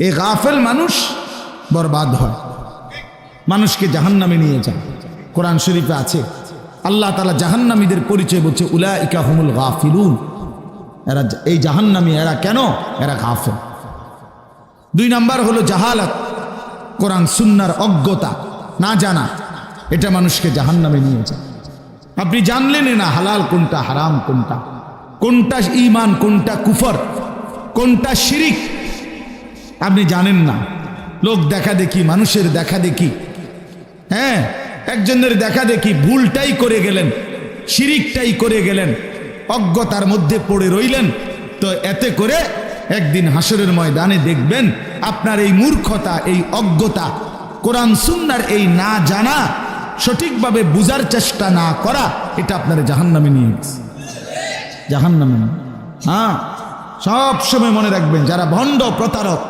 এই গাফেল মানুষ বরবাদ হয়। মানুষকে জাহান্নামে নিয়ে যায়। কোরআন শরীফে আছে, আল্লাহ তালা জাহান্নামীদের পরিচয় বলছে উলা ইকা হুমুল গাফিলুন। এরা এই জাহান্নামী এরা কেন? এরা গাফেল। দুই নাম্বার হলো জাহালাত, কোরআন সুন্নার অজ্ঞতা। না জানা, এটা মানুষকে জাহান্নামে নিয়ে যায়। আপনি জানলেন না হালাল কোনটা হারাম কোনটা? কোনটা ইমান কোনটা কুফর? কোনটা শিরিক? আপনি জানেন না। লোক দেখা দেখি, মানুষের দেখা দেখি। হ্যাঁ একজনের দেখা দেখি ভুলটাই করে গেলেন, শিরিকটাই করে গেলেন, অজ্ঞতার মধ্যে পড়ে রইলেন। তো এতে করে একদিন হাসরের ময়দানে দেখবেন, আপনার এই মূর্খতা, এই অজ্ঞতা, কোরআন সুন্নার এই না জানা, সঠিকভাবে বুঝার চেষ্টা না করা, এটা আপনার জাহান্নামে নিয়ে গেছে। জাহান্নামে। হ্যাঁ সব সময় মনে রাখবেন, যারা ভণ্ড প্রতারক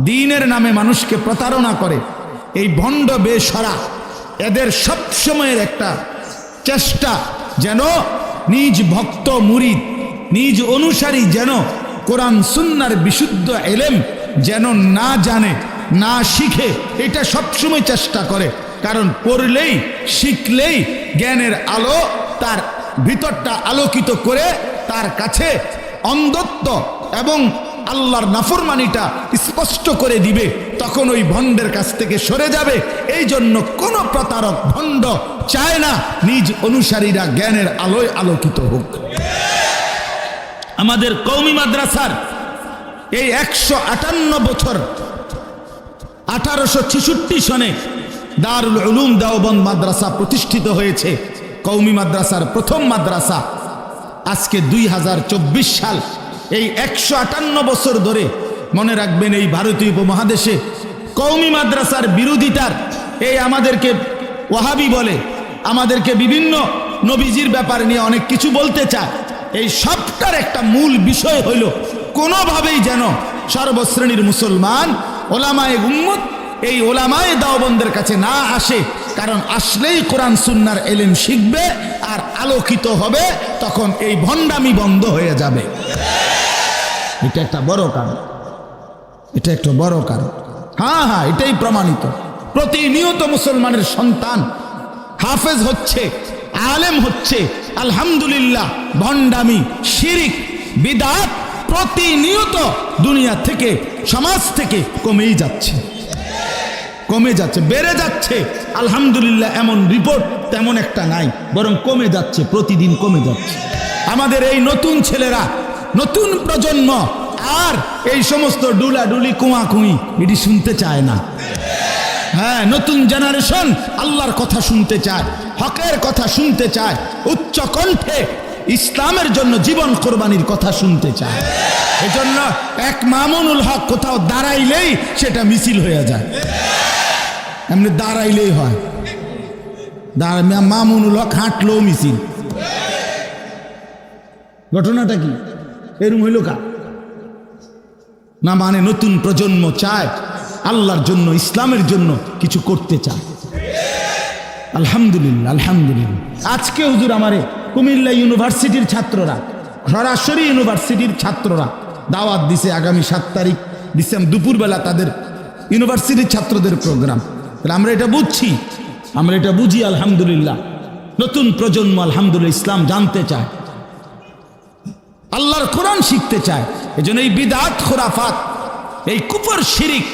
দিনের নামে মানুষকে প্রতারণা করে। এই ভণ্ড বেসরা এদের সব সময়ের একটা চেষ্টা যেন নিজ ভক্ত মুরিদ, নিজ অনুসারী যেন কোরআন সুন্নার বিশুদ্ধ এলেম যেন না জানে, না শিখে, এটা সবসময় চেষ্টা করে। কারণ পড়লেই, শিখলেই জ্ঞানের আলো তার ভিতরটা আলোকিত করে তার কাছে অন্ধত্ব এবং আল্লাহর নাফরমানিটা স্পষ্ট করে দিবে, তখন ওই ভণ্ডের কাছ থেকে সরে যাবে। এই জন্য কোনো প্রতারক, ভণ্ড চায় না, নিজ অনুসারীরা জ্ঞানের আলোয় আলোকিত হোক। আমাদের কৌমি মাদ্রাসার এই একশো আটান্ন বছর, আঠারোশো ছেষট্টি সনে দারুল উলুম দেওবন্দ মাদ্রাসা প্রতিষ্ঠিত হয়েছে। কৌমি মাদ্রাসার প্রথম মাদ্রাসা আজকে দুই হাজার চব্বিশ সাল। এই একশো আটান্ন বছর ধরে মনে রাখবেন এই ভারতীয় উপমহাদেশে কৌমি মাদ্রাসার বিরোধিতার এই আমাদেরকে ওয়াহাবি বলে, আমাদেরকে বিভিন্ন নবীজির ব্যাপার নিয়ে অনেক কিছু বলতে চায়। এই সবটার একটা মূল বিষয় হইল কোনোভাবেই যেন সর্বশ্রেণীর মুসলমান ওলামায়ে উম্মত এই ওলামায়ে দাওবন্দের কাছে না আসে, কারণ আসলেই কোরআন সুন্নার এলেম শিখবে আর আলোকিত হবে, তখন এই ভণ্ডামি বন্ধ হয়ে যাবে। এটা একটা বড় কারণ। এটা একটা বড় কারণ। হ্যাঁ হ্যাঁ এটাই প্রমাণিত। প্রতিনিয়ত মুসলমানের সন্তান হাফেজ হচ্ছে, আলেম হচ্ছে, আলহামদুলিল্লাহ, ভণ্ডামি, শিরিক, বিদাত প্রতিনিয়ত দুনিয়া থেকে, সমাজ থেকে কমেই যাচ্ছে। কমে যাচ্ছে, বেড়ে যাচ্ছে। আলহামদুলিল্লাহ, এমন রিপোর্ট তেমন একটা নাই, বরং কমে যাচ্ছে, প্রতিদিন কমে যাচ্ছে। আমাদের এই নতুন ছেলেরা নতুন প্রজন্ম আর এই সমস্ত ডুলা ডুলি কুয়া কুই এটি শুনতে চায় না। হ্যাঁ নতুন জেনারেশন আল্লাহর কথা শুনতে চায়, হকের কথা শুনতে চায়, উচ্চ কণ্ঠে ইসলামের জন্য জীবন কোরবানির কথা শুনতে চায়। এজন্য এক মামুনুল হক কোথাও দাঁড়াইলেই সেটা মিছিল হয়ে যায়। এমনি দাঁড়াইলেই হয়। মামুনুল হক হাঁটলেও মিছিল। ঘটনাটা কি? এরম হইল কা না মানে নতুন প্রজন্ম চায় আল্লাহর জন্য, ইসলামের জন্য কিছু করতে চায়। আলহামদুলিল্লাহ আলহামদুলিল্লাহ। আজকে হুজুর আমারে কুমিল্লা ইউনিভার্সিটির ছাত্ররা সরাসরি ইউনিভার্সিটির ছাত্ররা দাওয়াত দিছে আগামী সাত তারিখ ডিসেম্বর দুপুরবেলা তাদের ইউনিভার্সিটির ছাত্রদের প্রোগ্রাম। তাহলে আমরা এটা বুঝছি, আমরা এটা বুঝি, আলহামদুলিল্লাহ। নতুন প্রজন্ম, আলহামদুলিল্লাহ, ইসলাম জানতে চায়। আল্লাহর কোরআন শিখতে চায়। এই জন্য এই বিদাত, খোরাফাত, এই কুপর শিরিক,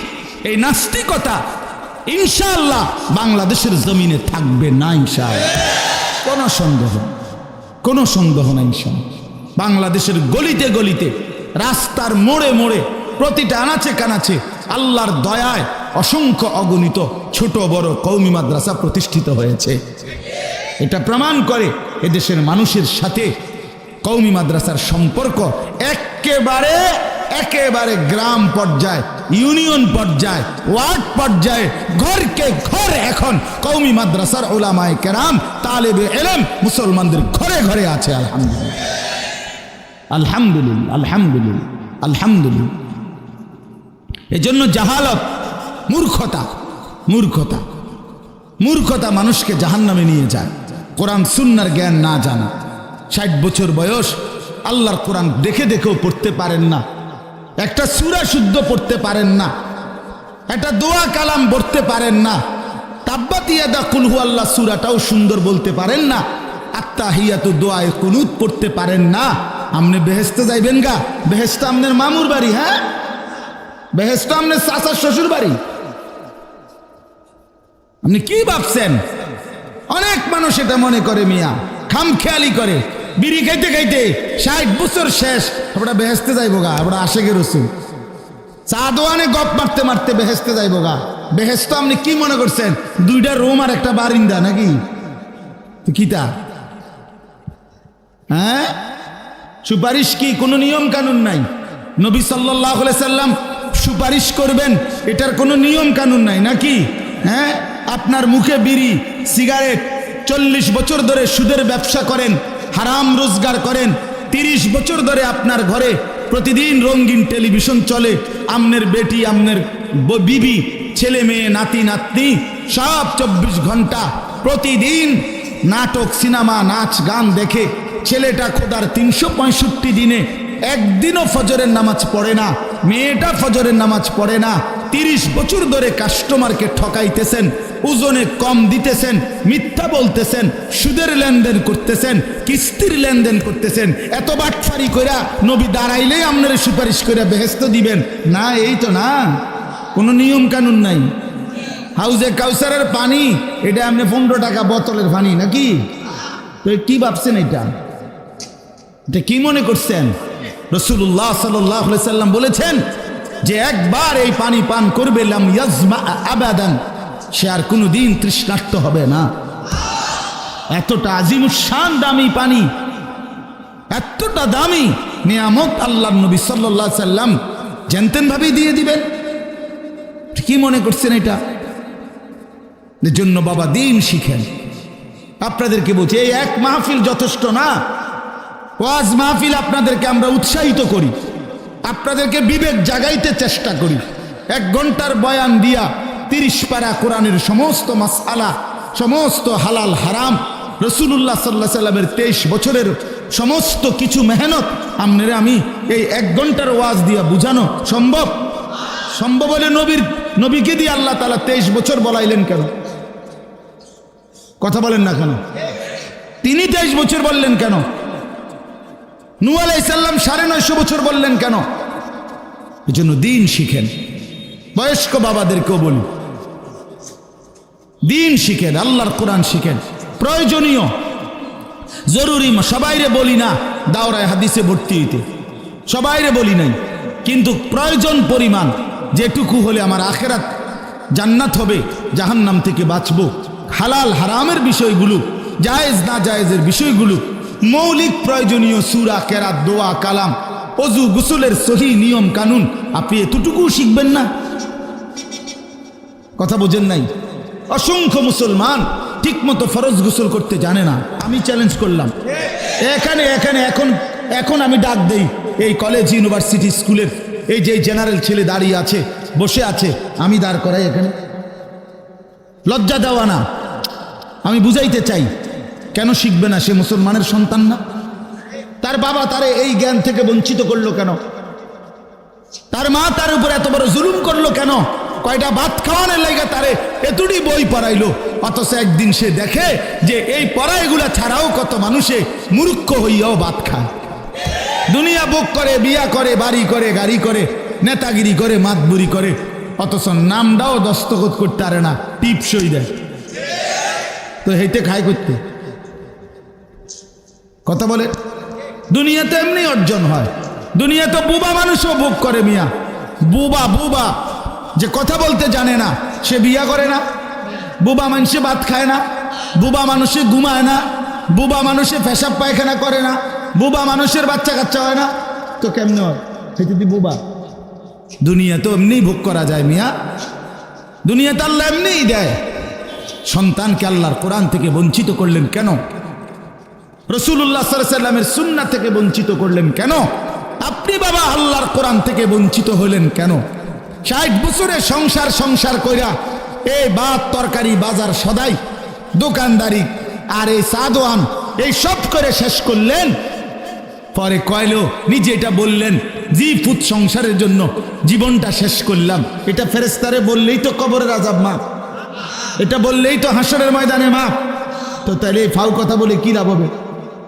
এই নাস্তিকতা ইনশাআল্লাহ বাংলাদেশের জমিনে থাকবে না ইনশাআল্লাহ। কোনো সন্দেহ কোনো সন্দেহ নাই ইনশাআল্লাহ। বাংলাদেশের গলিতে গলিতে, রাস্তার মোড়ে মোড়ে, প্রতিটা আনাচে কানাচে আল্লাহর দয়ায় অসংখ্য অগণিত ছোট, বড় কৌমি মাদ্রাসা প্রতিষ্ঠিত হয়েছে। এটা প্রমাণ করে এদেশের মানুষের সাথে কৌমি মাদ্রাসার সম্পর্ক একেবারে একেবারে গ্রাম পর্যায়ে, ইউনিয়ন পর্যায়ে, ওয়ার্ড পর্যায়ে, ঘরকে ঘর এখন কৌমি মাদ্রাসার ওলামায় কেরাম, তালেবে এলেম, মুসলমানদের ঘরে ঘরে আছে আলহামদুলিল্লাহ আলহামদুলিল্লাহ। আলহামদুলিল্লাহ আলহামদুলিল্লাহ। এজন্য জাহালত, মূর্খতা মূর্খতা। মূর্খতা মানুষকে জাহান্নামে নিয়ে যায়। কোরআন, সুন্নার জ্ঞান না জানা। ষাট বছর বয়স, আল্লাহর কোরআন দেখে দেখেও পড়তে পারেন না। একটা সুরা শুদ্ধ পড়তে পারেন না। একটা দোয়া কালাম পড়তে পারেন না। তাব্বাতিয়াদা কুলহু আল্লাহ সুরাটাও সুন্দর বলতে পারেন না। আত্মাহিয়াতু দোয়ায় কুনুত পড়তে পারেন না। আপনি বেহেস্তে যাইবেন গা। বেহেস্ত আপনার মামুর বাড়ি হ্যাঁ? বেহেস্ত আপনার চাচার শ্বশুর বাড়ি। আপনি কি ভাবছেন? অনেক মানুষ এটা মনে করে মিয়া। খামখেয়ালি করে। বিড়ি খাইতে খাইতে ষাট বছর শেষ। আমরা বেহেস্তে যাইব গা, আমরা আশেকের রসুন চা দোয়ানে গপ মারতে মারতে বেহেস্তে যাইব গা। বেহেস্ত আপনি কি মনে করছেন? দুইটা রুম আর একটা বারিন্দা নাকি? কিতা হ্যাঁ? সুপারিশ কি কোনো নিয়ম কানুন নাই? নবী সাল্লাহ সাল্লাম সুপারিশ করবেন, এটার কোনো নিয়ম কানুন নাই নাকি? হ্যাঁ? আপনার মুখে বিড়ি, সিগারেট, চল্লিশ বছর ধরে সুদের ব্যবসা করেন হারাম রোজগার করেন। তিরিশ বছর ধরে আপনার ঘরে প্রতিদিন রঙিন টেলিভিশন চলে। আমনের বেটি, আমনের বিবি, ছেলে মেয়ে, নাতি, নাতনি, সব চব্বিশ ঘণ্টা প্রতিদিন নাটক, সিনেমা, নাচ, গান দেখে। ছেলেটা খোদার তিনশো পঁয়ষট্টি দিনে একদিনও ফজরের নামাজ পড়ে না। মেয়েটা ফজরের নামাজ পড়ে না। তিরিশ বছর ধরে কাস্টমারকে ঠকাইতেছেন। ওজনে কম দিতেছেন, মিথ্যা বলতেছেন, সুদের লেনদেন করতেছেন, কিস্তির লেনদেন করতেছেন। এত বাটফারি কইরা নবী দাঁড়াইলেই আপনারা সুপারিশ করে বেহেস্ত দিবেন। না, এই তো না। কোনো নিয়ম কানুন নাই। হাউজে কাউসারের পানি, এটা আপনি পনেরো টাকা বোতলের পানি, নাকি? তো কি ভাবছেন এটা? এটা কি মনে করছেন? রসুল্লাহ সাল্লাহ সাল্লাম বলেছেন যে, একবার এই পানি পান করবে আবাদান। সে আর কোনো দিন তৃষ্ণার্ত হবে না। এতটা আজিমুসান দামি পানি, এতটা দামি নিয়ামত আল্লাহ নবী সাল্লাহ সাল্লাম জানতেন ভাবেই দিয়ে দিবেন। কি মনে করছেন এটা? জন্য বাবা দিন শিখেন। আপনাদেরকে বলছি, এই এক মাহফিল যথেষ্ট না। ওয়াজ মাহফিল আপনাদেরকে আমরা উৎসাহিত করি। আপনাদেরকে বিবেক জাগাইতে চেষ্টা করি। এক ঘণ্টার বয়ান দিয়া তিরিশ পারা কোরআনের সমস্ত মাসালা সমস্ত হালাল হারাম রসুল্লাহ সাল্লাহ সাল্লামের তেইশ বছরের সমস্ত কিছু মেহনত আপনারা আমি এই এক ঘণ্টার ওয়াজ দিয়া বুঝানো সম্ভব? সম্ভব হলে নবীর, নবীকে দিয়ে আল্লাহ তালা তেইশ বছর বলাইলেন কেন? কথা বলেন না কেন? তিনি তেইশ বছর বললেন কেন? নু আলাইসাল্লাম সাড়ে নয়শো বছর বললেন কেন? এই জন্য দিন শিখেন। বয়স্ক বাবাদেরকেও বলি। দিন শিখেন, আল্লাহর কোরআন শিখেন। প্রয়োজনীয়, জরুরি সবাইরে বলি না, দাওরায়, হাদিসে ভর্তি হইতে। সবাইরে বলি নাই, কিন্তু প্রয়োজন পরিমাণ, যেটুকু হলে আমার আখেরাত জান্নাত হবে, জাহান্নাম থেকে বাঁচবো। হালাল, হারামের বিষয়গুলো, জায়েজ, না জায়েজের বিষয়গুলো, মৌলিক প্রয়োজনীয় সুরা, কেরাত, দোয়া, কালাম অজু গুসুলের সহি নিয়ম, কানুন, আপনি এতটুকু শিখবেন না। কথা বোঝেন নাই? অসংখ্য মুসলমান ঠিকমতো ফরজ গোসল করতে জানে না। আমি চ্যালেঞ্জ করলাম। এখানে এখানে, এখন এখন আমি ডাক দেই। এই কলেজ ইউনিভার্সিটি স্কুলের এই যে জেনারেল ছেলে দাঁড়িয়ে আছে, বসে আছে, আমি দাঁড় করাই এখানে। লজ্জা দেওয়া না। আমি বুঝাইতে চাই, কেন শিখবে না সে মুসলমানের সন্তান না? তার বাবা তারে এই জ্ঞান থেকে বঞ্চিত করল কেন? তার মা তার উপর এত বড় জুলুম করল কেন? কয়টা ভাত খাওয়ানোর লাগে তারে এতটি বই পড়াইলো? অথচ একদিন সে দেখে যে এই পড়াইগুলা ছাড়াও কত মানুষে মূর্খ হইয়াও ভাত খায়। দুনিয়া বুক করে, বিয়া করে, বাড়ি করে, গাড়ি করে, নেতাগিরি করে, মাতবুরি করে, অথচ নামটাও দস্তখত করতে পারে না, টিপসই দেয়। তো হেইতে খায় করতে। কথা বলে, দুনিয়াতে এমনি অর্জন হয়। দুনিয়াতে বুবা মানুষও ভোগ করে মিয়া। বুবা বুবা যে কথা বলতে জানে না, সে বিয়া করে না। বুবা মানুষে ভাত খায় না, বুবা মানুষে ঘুমায় না, বুবা মানুষে পেশাব পায়খানা করে না, বুবা মানুষের বাচ্চা কাচ্চা হয় না। তো কেমনে হয়? সে যদি বুবা। দুনিয়া তো এমনি ভোগ করা যায় মিয়া। দুনিয়াতে আল্লাহ এমনিই দেয়। সন্তানকে আল্লাহর কোরআন থেকে বঞ্চিত করলেন কেন? রসুল্লাহ সাল্লামের সুন্না থেকে বঞ্চিত করলেন কেন? আপনি বাবা আল্লাহর কোরআন থেকে বঞ্চিত হলেন কেন? ষাট বছরে সংসার সংসার কইরা এই ভাত, তরকারি, বাজার সদাই, দোকানদারি আর এই সাদোয়ান এই সব করে শেষ করলেন। পরে কয়লো নিজে এটা বললেন, জি ফুত সংসারের জন্য জীবনটা শেষ করলাম। এটা ফেরেস্তারে বললেই তো কবরের আজাব মা। এটা বললেই তো হাসরের ময়দানে, মা। তো তাহলে এই ফাউ কথা বলে কি লাভ হবে?